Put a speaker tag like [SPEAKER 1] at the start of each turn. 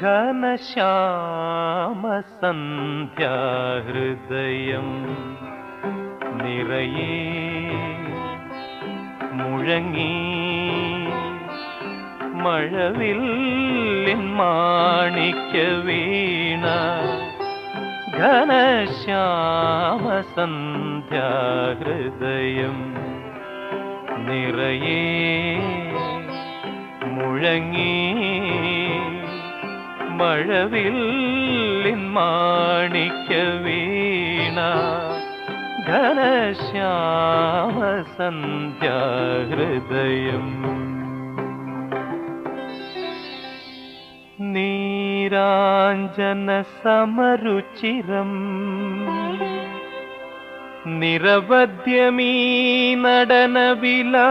[SPEAKER 1] ഘനശ്യാമസന്ധ്യാഹൃദയം നിറയെ മുഴങ്ങി മഴവിൽ മാണിക്യ വീണ ഘനശ്യാമസന്ധ്യാഹൃദയം നിറയേ മുഴങ്ങി മഴവില്ലിൻ മാണിക്യ വീണ ഘനശ്യാമസന്ധ്യാഹൃദയം നീരാഞ്ജന സമരുചിരം നിരവധ്യമീ നടനവിലാസം.